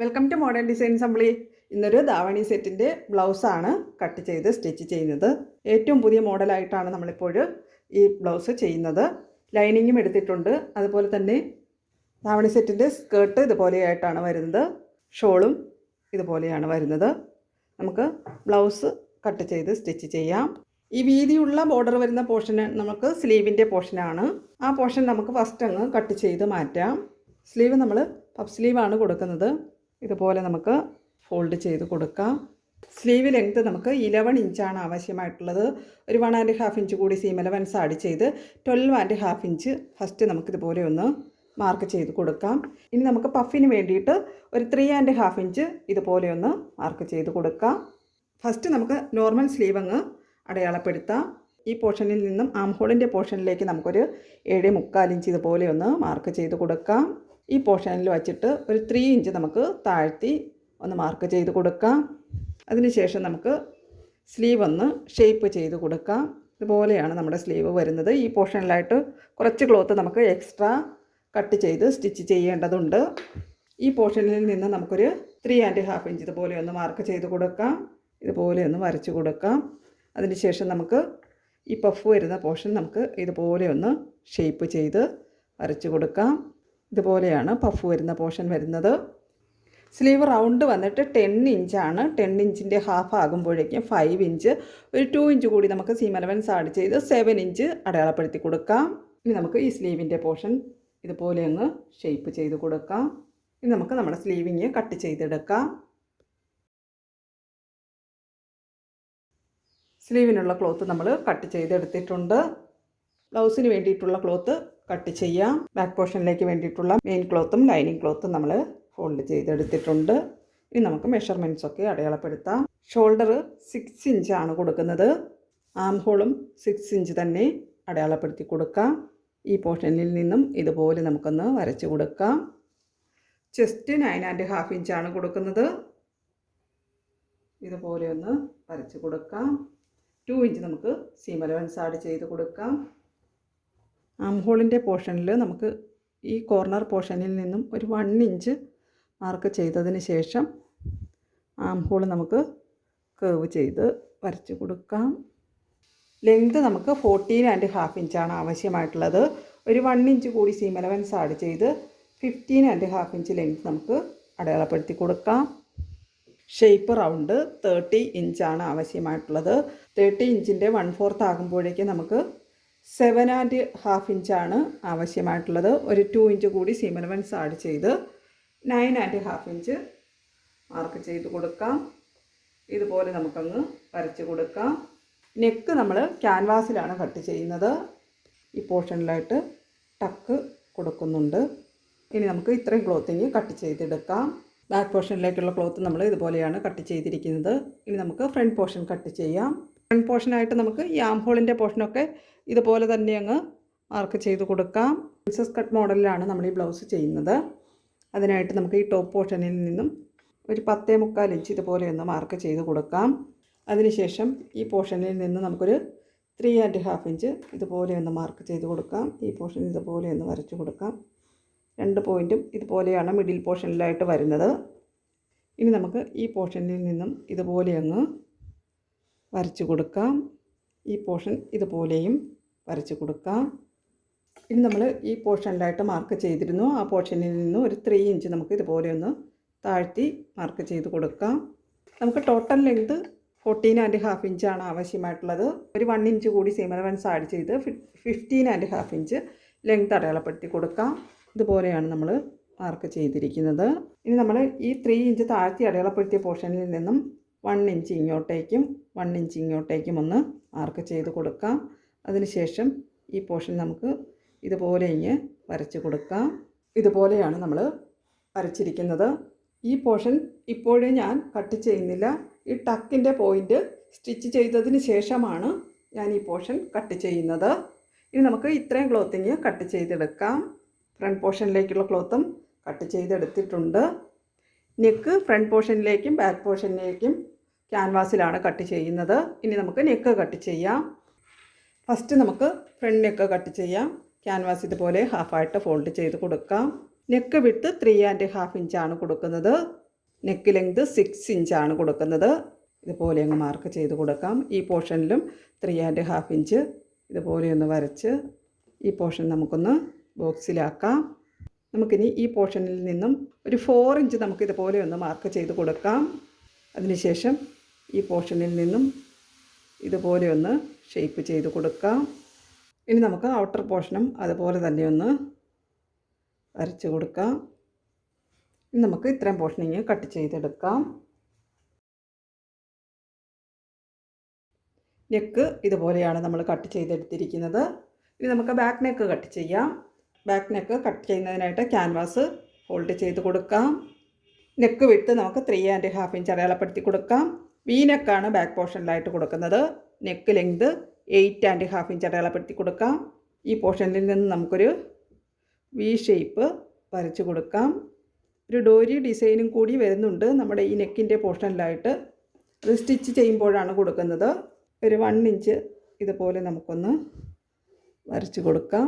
Welcome to modern design assembly ഇന്നൊരു ദാവണി സെറ്റിന്റെ ബ്ലൗസാണ് കട്ട് ചെയ്ത് സ്റ്റിച്ച് ചെയ്യുന്നത്. ഏറ്റവും പുതിയ മോഡലായിട്ടാണ് നമ്മളിപ്പോൾ ഈ ബ്ലൗസ് ചെയ്യുന്നത്. ലൈനിങ്ങും എടുത്തിട്ടുണ്ട്. അതുപോലെ തന്നെ ദാവണി സെറ്റിന്റെ സ്കേർട്ട് ഇതുപോലെയായിട്ടാണ് വരുന്നത്. ഷോളും ഇതുപോലെയാണ് വരുന്നത്. നമുക്ക് ബ്ലൗസ് കട്ട് ചെയ്ത് സ്റ്റിച്ച് ചെയ്യാം. ഈ വീതിയുള്ള ബോർഡർ വരുന്ന പോർഷന് നമുക്ക് സ്ലീവിന്റെ പോർഷനാണ് ആ പോർഷൻ നമുക്ക് ഫസ്റ്റ് അങ്ങ് കട്ട് ചെയ്ത് മാറ്റാം. സ്ലീവ് നമ്മൾ പഫ് സ്ലീവാണ് കൊടുക്കുന്നത്. ഇതുപോലെ നമുക്ക് ഫോൾഡ് ചെയ്ത് കൊടുക്കാം. സ്ലീവ് ലെങ്ത് നമുക്ക് ഇലവൻ ഇഞ്ചാണ് ആവശ്യമായിട്ടുള്ളത്. ഒരു വൺ ആൻഡ് ഹാഫ് ഇഞ്ച് കൂടി സീം ഇലവൻസ് ആഡ് ചെയ്ത് twelve and half inch first നമുക്കിതുപോലെ ഒന്ന് മാർക്ക് ചെയ്ത് കൊടുക്കാം. ഇനി നമുക്ക് പഫിന് വേണ്ടിയിട്ട് ഒരു ത്രീ ആൻഡ് ഹാഫ് ഇഞ്ച് ഇതുപോലെ ഒന്ന് മാർക്ക് ചെയ്ത് കൊടുക്കാം. ഫസ്റ്റ് നമുക്ക് നോർമൽ സ്ലീവ് അങ്ങ് അടയാളപ്പെടുത്താം. ഈ പോർഷനിൽ നിന്നും ആം ഹോളിന്റെ പോർഷനിലേക്ക് നമുക്കൊരു ഏഴ് മുക്കാൽ ഇഞ്ച് ഇതുപോലെ ഒന്ന് മാർക്ക് ചെയ്ത് കൊടുക്കാം. ഈ പോർഷനിൽ വച്ചിട്ട് ഒരു ത്രീ ഇഞ്ച് നമുക്ക് താഴ്ത്തി ഒന്ന് മാർക്ക് ചെയ്ത് കൊടുക്കാം. അതിനുശേഷം നമുക്ക് സ്ലീവ് ഒന്ന് ഷേപ്പ് ചെയ്ത് കൊടുക്കാം. ഇതുപോലെയാണ് നമ്മുടെ സ്ലീവ് വരുന്നത്. ഈ പോർഷനിലായിട്ട് കുറച്ച് ക്ലോത്ത് നമുക്ക് എക്സ്ട്രാ കട്ട് ചെയ്ത് സ്റ്റിച്ച് ചെയ്യേണ്ടതുണ്ട്. ഈ പോർഷനിൽ നിന്ന് നമുക്കൊരു ത്രീ ആൻഡ് ഹാഫ് ഇഞ്ച് ഇതുപോലെ ഒന്ന് മാർക്ക് ചെയ്ത് കൊടുക്കാം. ഇതുപോലെ ഒന്ന് വരച്ച് കൊടുക്കാം. അതിനുശേഷം നമുക്ക് ഈ പഫ് വരുന്ന പോർഷൻ നമുക്ക് ഇതുപോലെ ഒന്ന് ഷേപ്പ് ചെയ്ത് വരച്ച് കൊടുക്കാം. ഇതുപോലെയാണ് പഫ് വരുന്ന പോർഷൻ വരുന്നത്. സ്ലീവ് റൗണ്ട് വന്നിട്ട് ടെൻ ഇഞ്ചാണ് ടെൻ ഇഞ്ചിന്റെ ഹാഫ് ആകുമ്പോഴേക്കും ഫൈവ് ഇഞ്ച് ഒരു ടു ഇഞ്ച് കൂടി നമുക്ക് സീം അലവൻസ് ആഡ് ചെയ്ത് സെവൻ ഇഞ്ച് അടയാളപ്പെടുത്തി കൊടുക്കാം. ഇനി നമുക്ക് ഈ സ്ലീവിന്റെ പോർഷൻ ഇതുപോലെ അങ്ങ് ഷേപ്പ് ചെയ്ത് കൊടുക്കാം. ഇനി നമുക്ക് നമ്മുടെ സ്ലീവിങ് കട്ട് ചെയ്തെടുക്കാം. സ്ലീവിനുള്ള ക്ലോത്ത് നമ്മൾ കട്ട് ചെയ്തെടുത്തിട്ടുണ്ട്. ബ്ലൗസിന് വേണ്ടിയിട്ടുള്ള ക്ലോത്ത് കട്ട് ചെയ്യാം. ബാക്ക് പോർഷനിലേക്ക് വേണ്ടിയിട്ടുള്ള മെയിൻ ക്ലോത്തും ലൈനിങ് ക്ലോത്തും നമ്മൾ ഫോൾഡ് ചെയ്തെടുത്തിട്ടുണ്ട്. ഇനി നമുക്ക് മെഷർമെന്റ്സ് ഒക്കെ അടയാളപ്പെടുത്താം. ഷോൾഡർ സിക്സ് ആണ് കൊടുക്കുന്നത്. ആം ഹോളും സിക്സ് ഇഞ്ച് തന്നെ അടയാളപ്പെടുത്തി കൊടുക്കാം. ഈ പോർഷനിൽ നിന്നും ഇതുപോലെ നമുക്കൊന്ന് വരച്ച് കൊടുക്കാം. ചെസ്റ്റ് നയൻ ആൻഡ് ഹാഫ് ആണ് കൊടുക്കുന്നത്. ഇതുപോലെ ഒന്ന് വരച്ച് കൊടുക്കാം. ടു ഇഞ്ച് നമുക്ക് സീം അലവൻസ് ആഡ് ചെയ്ത് കൊടുക്കാം. ആം ഹോളിന്റെ പോർഷനിൽ നമുക്ക് ഈ കോർണർ പോർഷനിൽ നിന്നും ഒരു വൺ ഇഞ്ച് മാർക്ക് ചെയ്തതിന് ശേഷം ആം ഹോൾ നമുക്ക് കേവ് ചെയ്ത് വരച്ച് കൊടുക്കാം. ലെങ്ത് നമുക്ക് ഫോർട്ടീൻ ആൻഡ് ഹാഫ് ഇഞ്ചാണ് ആവശ്യമായിട്ടുള്ളത്. ഒരു വൺ ഇഞ്ച് കൂടി സീം അലവൻസ് ആഡ് ചെയ്ത് fifteen and half inch length നമുക്ക് അടയാളപ്പെടുത്തി കൊടുക്കാം. ഷേപ്പ് റൗണ്ട് തേർട്ടി ഇഞ്ചാണ് ആവശ്യമായിട്ടുള്ളത്. തേർട്ടി ഇഞ്ചിന്റെ വൺ ഫോർത്ത് ആകുമ്പോഴേക്കും നമുക്ക് സെവൻ ആൻഡ് ഹാഫ് ഇഞ്ചാണ് ആവശ്യമായിട്ടുള്ളത്. ഒരു ടു ഇഞ്ച് കൂടി സീം അലവൻസ് ആഡ് ചെയ്ത് nine and half inch mark ചെയ്ത് കൊടുക്കാം. ഇതുപോലെ നമുക്കങ്ങ് വരച്ച് കൊടുക്കാം. നെക്ക് നമ്മൾ ക്യാൻവാസിലാണ് കട്ട് ചെയ്യുന്നത്. ഈ പോർഷനിലായിട്ട് ടക്ക് കൊടുക്കുന്നുണ്ട്. ഇനി നമുക്ക് ഇത്രയും ക്ലോത്തിങ് കട്ട് ചെയ്തെടുക്കാം. ബാക്ക് പോർഷനിലേക്കുള്ള ക്ലോത്ത് നമ്മൾ ഇതുപോലെയാണ് കട്ട് ചെയ്തിരിക്കുന്നത്. ഇനി നമുക്ക് ഫ്രണ്ട് പോർഷൻ കട്ട് ചെയ്യാം. ഫ്രണ്ട് പോർഷനായിട്ട് നമുക്ക് ഈ ആം ഹോളിന്റെ പോർഷനൊക്കെ ഇതുപോലെ തന്നെ അങ്ങ് മാർക്ക് ചെയ്ത് കൊടുക്കാം. പ്രിൻസസ് കട്ട് മോഡലിലാണ് നമ്മൾ ഈ ബ്ലൗസ് ചെയ്യുന്നത്. അതിനായിട്ട് നമുക്ക് ഈ ടോപ്പ് പോർഷനിൽ നിന്നും ഒരു പത്തേ മുക്കാൽ ഇഞ്ച് ഇതുപോലെ ഒന്ന് മാർക്ക് ചെയ്ത് കൊടുക്കാം. അതിനുശേഷം ഈ പോർഷനിൽ നിന്ന് നമുക്കൊരു ത്രീ ആൻഡ് ഹാഫ് ഇഞ്ച് ഇതുപോലെ ഒന്ന് മാർക്ക് ചെയ്ത് കൊടുക്കാം. ഈ പോർഷൻ ഇതുപോലെ ഒന്ന് വരച്ച് കൊടുക്കാം. രണ്ട് പോയിന്റും ഇതുപോലെയാണ് മിഡിൽ പോർഷനിലായിട്ട് വരുന്നത്. ഇനി നമുക്ക് ഈ പോർഷനിൽ നിന്നും ഇതുപോലെ അങ്ങ് വരച്ച് കൊടുക്കാം. ഈ പോർഷൻ ഇതുപോലെയും വരച്ച് കൊടുക്കാം. ഇനി നമ്മൾ ഈ പോർഷനിലായിട്ട് മാർക്ക് ചെയ്തിരുന്നു. ആ പോർഷനിൽ നിന്ന് ഒരു ത്രീ ഇഞ്ച് നമുക്ക് ഇതുപോലെ ഒന്ന് താഴ്ത്തി മാർക്ക് ചെയ്ത് കൊടുക്കാം. നമുക്ക് total length fourteen and half ഇഞ്ചാണ് ആവശ്യമായിട്ടുള്ളത്. ഒരു വൺ ഇഞ്ച് കൂടി സീം അലവൻസ് ആഡ് ചെയ്ത് fifteen and half inch length അടയാളപ്പെടുത്തി കൊടുക്കാം. ഇതുപോലെയാണ് നമ്മൾ മാർക്ക് ചെയ്തിരിക്കുന്നത്. ഇനി നമ്മൾ ഈ ത്രീ ഇഞ്ച് താഴ്ത്തി അടയാളപ്പെടുത്തിയ പോർഷനിൽ നിന്നും വൺ ഇഞ്ച് ഇങ്ങോട്ടേക്കും വൺ ഇഞ്ച് ഇങ്ങോട്ടേക്കും ഒന്ന് മാർക്ക് ചെയ്ത് കൊടുക്കാം. അതിനുശേഷം ഈ പോർഷൻ നമുക്ക് ഇതുപോലെ ഇങ്ങ് വരച്ച് കൊടുക്കാം. ഇതുപോലെയാണ് നമ്മൾ വരച്ചിരിക്കുന്നത്. ഈ പോർഷൻ ഇപ്പോഴേ ഞാൻ കട്ട് ചെയ്യുന്നില്ല. ഈ ടക്കിന്റെ പോയിന്റ് സ്റ്റിച്ച് ചെയ്തതിന് ശേഷമാണ് ഞാൻ ഈ പോർഷൻ കട്ട് ചെയ്യുന്നത്. ഇനി നമുക്ക് ഇത്രയും ക്ലോത്തിങ് കട്ട് ചെയ്തെടുക്കാം. ഫ്രണ്ട് പോർഷനിലേക്കുള്ള ക്ലോത്തും കട്ട് ചെയ്തെടുത്തിട്ടുണ്ട്. നെക്ക് ഫ്രണ്ട് പോർഷനിലേക്കും ബാക്ക് പോർഷനിലേക്കും ക്യാൻവാസിലാണ് കട്ട് ചെയ്യുന്നത്. ഇനി നമുക്ക് നെക്ക് കട്ട് ചെയ്യാം. ഫസ്റ്റ് നമുക്ക് ഫ്രണ്ട് നെക്ക് കട്ട് ചെയ്യാം. ക്യാൻവാസ് ഇതുപോലെ ഹാഫായിട്ട് ഫോൾഡ് ചെയ്ത് കൊടുക്കാം. നെക്ക് വിട്ട് ത്രീ ആൻഡ് ഹാഫ് ഇഞ്ചാണ് കൊടുക്കുന്നത്. നെക്ക് ലെങ്ത് സിക്സ് ഇഞ്ചാണ് കൊടുക്കുന്നത്. ഇതുപോലെ അങ്ങ് മാർക്ക് ചെയ്ത് കൊടുക്കാം. ഈ പോർഷനിലും ത്രീ ആൻഡ് ഹാഫ് ഇഞ്ച് ഇതുപോലെ ഒന്ന് വരച്ച് ഈ പോർഷൻ നമുക്കൊന്ന് ബോക്സിലാക്കാം നമുക്കിനി ഈ പോർഷനിൽ നിന്നും ഒരു ഫോർ ഇഞ്ച് നമുക്ക് ഇതുപോലെ ഒന്ന് മാർക്ക് ചെയ്ത് കൊടുക്കാം. അതിനുശേഷം ഈ പോർഷനിൽ നിന്നും ഇതുപോലെ ഒന്ന് ഷേപ്പ് ചെയ്ത് കൊടുക്കാം. ഇനി നമുക്ക് ഔട്ടർ പോർഷനും അതുപോലെ തന്നെ ഒന്ന് വരച്ച് കൊടുക്കാം. ഇനി നമുക്ക് ഇത്രയും പോർഷനിങ് കട്ട് ചെയ്തെടുക്കാം. നെക്ക് ഇതുപോലെയാണ് നമ്മൾ കട്ട് ചെയ്തെടുത്തിരിക്കുന്നത്. ഇനി നമുക്ക് ബാക്ക് നെക്ക് കട്ട് ചെയ്യാം. ബാക്ക് നെക്ക് കട്ട് ചെയ്യുന്നതിനായിട്ട് ക്യാൻവാസ് ഫോൾഡ് ചെയ്ത് കൊടുക്കാം. നെക്ക് വിട്ട് നമുക്ക് ത്രീ ആൻഡ് ഹാഫ് ഇഞ്ച് അടയാളപ്പെടുത്തി കൊടുക്കാം. വി നെക്കാണ് ബാക്ക് പോർഷനിലായിട്ട് കൊടുക്കുന്നത്. Neck length eight and half inch അടയാളപ്പെടുത്തി കൊടുക്കാം. ഈ പോർഷനിൽ നിന്ന് നമുക്കൊരു വി ഷേപ്പ് വരച്ച് കൊടുക്കാം. ഒരു ഡോരി ഡിസൈനും കൂടി വരുന്നുണ്ട്. നമ്മുടെ ഈ നെക്കിന്റെ പോർഷനിലായിട്ട് അത് സ്റ്റിച്ച് ചെയ്യുമ്പോഴാണ് കൊടുക്കുന്നത്. ഒരു വൺ ഇഞ്ച് ഇതുപോലെ നമുക്കൊന്ന് വരച്ച് കൊടുക്കാം.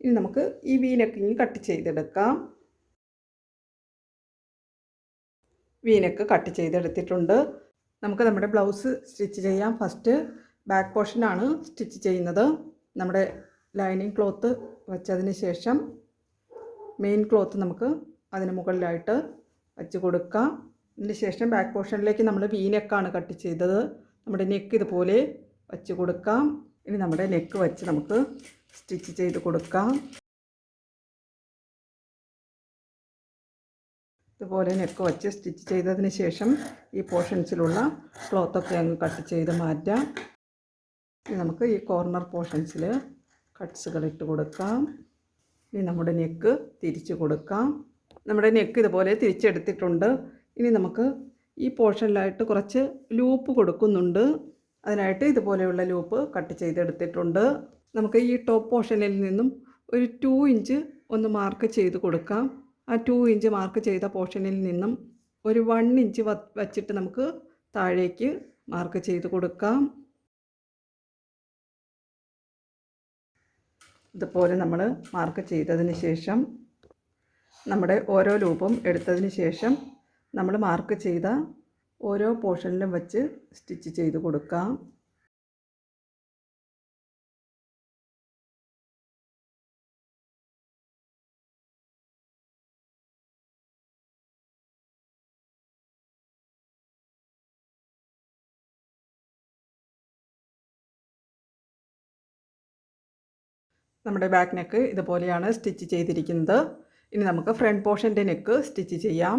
ഇനി നമുക്ക് ഈ വി നെക്കിങ് കട്ട് ചെയ്തെടുക്കാം. വീനക്ക് കട്ട് ചെയ്തെടുത്തിട്ടുണ്ട്. നമുക്ക് നമ്മുടെ ബ്ലൗസ് സ്റ്റിച്ച് ചെയ്യാം. ഫസ്റ്റ് ബാക്ക് പോർഷനാണ് സ്റ്റിച്ച് ചെയ്യുന്നത്. നമ്മുടെ ലൈനിങ് ക്ലോത്ത് വെച്ചതിന് ശേഷം മെയിൻ ക്ലോത്ത് നമുക്ക് അതിന് മുകളിലായിട്ട് വെച്ച് കൊടുക്കാം. അതിന് ശേഷം ബാക്ക് പോർഷനിലേക്ക് നമ്മൾ വി നെക്കാണ് കട്ട് ചെയ്തത്. നമ്മുടെ നെക്ക് ഇതുപോലെ വെച്ച് കൊടുക്കാം. ഇനി നമ്മുടെ നെക്ക് വെച്ച് നമുക്ക് സ്റ്റിച്ച് ചെയ്ത് കൊടുക്കാം. ഇതുപോലെ നെക്ക് വെച്ച് സ്റ്റിച്ച് ചെയ്തതിന് ശേഷം ഈ പോർഷൻസിലുള്ള ക്ലോത്തൊക്കെ അങ്ങ് കട്ട് ചെയ്ത് മാറ്റാം. ഇനി നമുക്ക് ഈ കോർണർ പോർഷൻസിൽ കട്ട്സുകൾ ഇട്ട് കൊടുക്കാം. ഇനി നമ്മുടെ നെക്ക് തിരിച്ച് കൊടുക്കാം. നമ്മുടെ നെക്ക് ഇതുപോലെ തിരിച്ചെടുത്തിട്ടുണ്ട്. ഇനി നമുക്ക് ഈ പോർഷനിലായിട്ട് കുറച്ച് ലൂപ്പ് കൊടുക്കുന്നുണ്ട്. അതിനായിട്ട് ഇതുപോലെയുള്ള ലൂപ്പ് കട്ട് ചെയ്തെടുത്തിട്ടുണ്ട്. നമുക്ക് ഈ ടോപ്പ് പോർഷനിൽ നിന്നും ഒരു ടു ഇഞ്ച് ഒന്ന് മാർക്ക് ചെയ്ത് കൊടുക്കാം. ആ ടു ഇഞ്ച് മാർക്ക് ചെയ്ത പോർഷനിൽ നിന്നും ഒരു വൺ ഇഞ്ച് വച്ചിട്ട് നമുക്ക് താഴേക്ക് മാർക്ക് ചെയ്ത് കൊടുക്കാം. ഇതുപോലെ നമ്മൾ മാർക്ക് ചെയ്തതിന് ശേഷം നമ്മുടെ ഓരോ ലൂപ്പും എടുത്തതിന് ശേഷം നമ്മൾ മാർക്ക് ചെയ്ത ഓരോ പോർഷനിലും വച്ച് സ്റ്റിച്ച് ചെയ്ത് കൊടുക്കാം. നമ്മുടെ ബാക്ക് നെക്ക് ഇതുപോലെയാണ് സ്റ്റിച്ച് ചെയ്തിരിക്കുന്നത്. ഇനി നമുക്ക് ഫ്രണ്ട് പോർഷന്റെ നെക്ക് സ്റ്റിച്ച് ചെയ്യാം.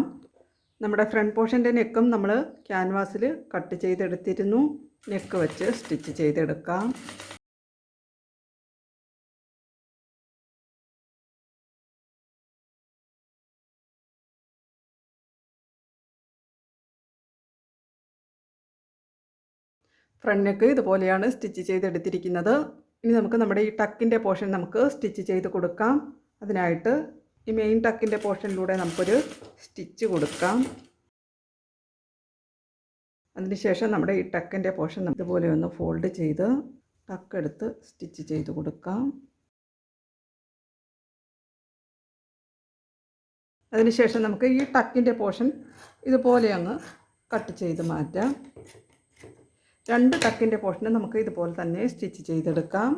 നമ്മുടെ ഫ്രണ്ട് പോർഷന്റെ നെക്കും നമ്മൾ ക്യാൻവാസിൽ കട്ട് ചെയ്തെടുത്തിരുന്നു. നെക്ക് വെച്ച് സ്റ്റിച്ച് ചെയ്തെടുക്കാം. ഫ്രണ്ട് നെക്ക് ഇതുപോലെയാണ് സ്റ്റിച്ച് ചെയ്തെടുത്തിരിക്കുന്നത്. ഇനി നമുക്ക് നമ്മുടെ ഈ ടക്കിന്റെ പോർഷൻ നമുക്ക് സ്റ്റിച്ച് ചെയ്ത് കൊടുക്കാം. അതിനായിട്ട് ഈ മെയിൻ ടക്കിന്റെ പോർഷനിലൂടെ നമുക്കൊരു സ്റ്റിച്ച് കൊടുക്കാം. അതിനുശേഷം നമ്മുടെ ഈ ടക്കിന്റെ പോർഷൻ ഇതുപോലെ ഒന്ന് ഫോൾഡ് ചെയ്ത് ടക്കെടുത്ത് സ്റ്റിച്ച് ചെയ്ത് കൊടുക്കാം. അതിനുശേഷം നമുക്ക് ഈ ടക്കിന്റെ പോർഷൻ ഇതുപോലെ അങ്ങ് കട്ട് ചെയ്ത് മാറ്റാം. രണ്ട് ടക്കിന്റെ പോർഷന് നമുക്ക് ഇതുപോലെ തന്നെ സ്റ്റിച്ച് ചെയ്തെടുക്കാം.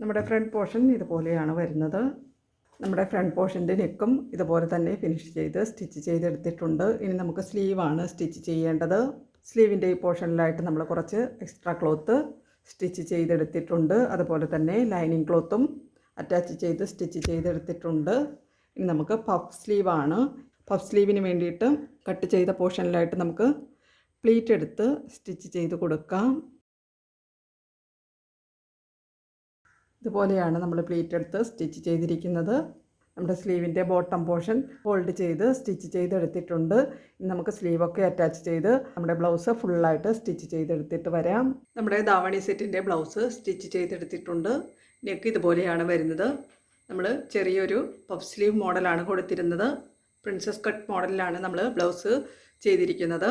നമ്മുടെ ഫ്രണ്ട് പോർഷൻ ഇതുപോലെയാണ് വരുന്നത്. നമ്മുടെ ഫ്രണ്ട് പോർഷന്റെ നെക്കും ഇതുപോലെ തന്നെ ഫിനിഷ് ചെയ്ത് സ്റ്റിച്ച് ചെയ്തെടുത്തിട്ടുണ്ട്. ഇനി നമുക്ക് സ്ലീവാണ് സ്റ്റിച്ച് ചെയ്യേണ്ടത്. സ്ലീവിന്റെ ഈ പോർഷനിലായിട്ട് നമ്മൾ കുറച്ച് എക്സ്ട്രാ ക്ലോത്ത് സ്റ്റിച്ച് ചെയ്തെടുത്തിട്ടുണ്ട്. അതുപോലെ തന്നെ ലൈനിങ് ക്ലോത്തും അറ്റാച്ച് ചെയ്ത് സ്റ്റിച്ച് ചെയ്തെടുത്തിട്ടുണ്ട്. ഇനി നമുക്ക് പഫ് സ്ലീവാണ്. പഫ് സ്ലീവിന് വേണ്ടിയിട്ട് കട്ട് ചെയ്ത പോർഷനിലായിട്ട് നമുക്ക് പ്ലീറ്റ് എടുത്ത് സ്റ്റിച്ച് ചെയ്ത് കൊടുക്കാം. ഇതുപോലെയാണ് നമ്മൾ പ്ലീറ്റ് എടുത്ത് സ്റ്റിച്ച് ചെയ്തിരിക്കുന്നത്. നമ്മുടെ സ്ലീവിന്റെ ബോട്ടം പോർഷൻ ഫോൾഡ് ചെയ്ത് സ്റ്റിച്ച് ചെയ്തെടുത്തിട്ടുണ്ട്. നമുക്ക് സ്ലീവൊക്കെ അറ്റാച്ച് ചെയ്ത് നമ്മുടെ ബ്ലൗസ് ഫുള്ളായിട്ട് സ്റ്റിച്ച് ചെയ്തെടുത്തിട്ട് വരാം. നമ്മുടെ ദാവണി സെറ്റിന്റെ ബ്ലൗസ് സ്റ്റിച്ച് ചെയ്തെടുത്തിട്ടുണ്ട്. നെക്ക് ഇതുപോലെയാണ് വരുന്നത്. നമ്മൾ ചെറിയൊരു പഫ് സ്ലീവ് മോഡലാണ് കൊടുത്തിരുന്നത്. പ്രിൻസസ് കട്ട് മോഡലിലാണ് നമ്മൾ ബ്ലൗസ് ചെയ്തിരിക്കുന്നത്.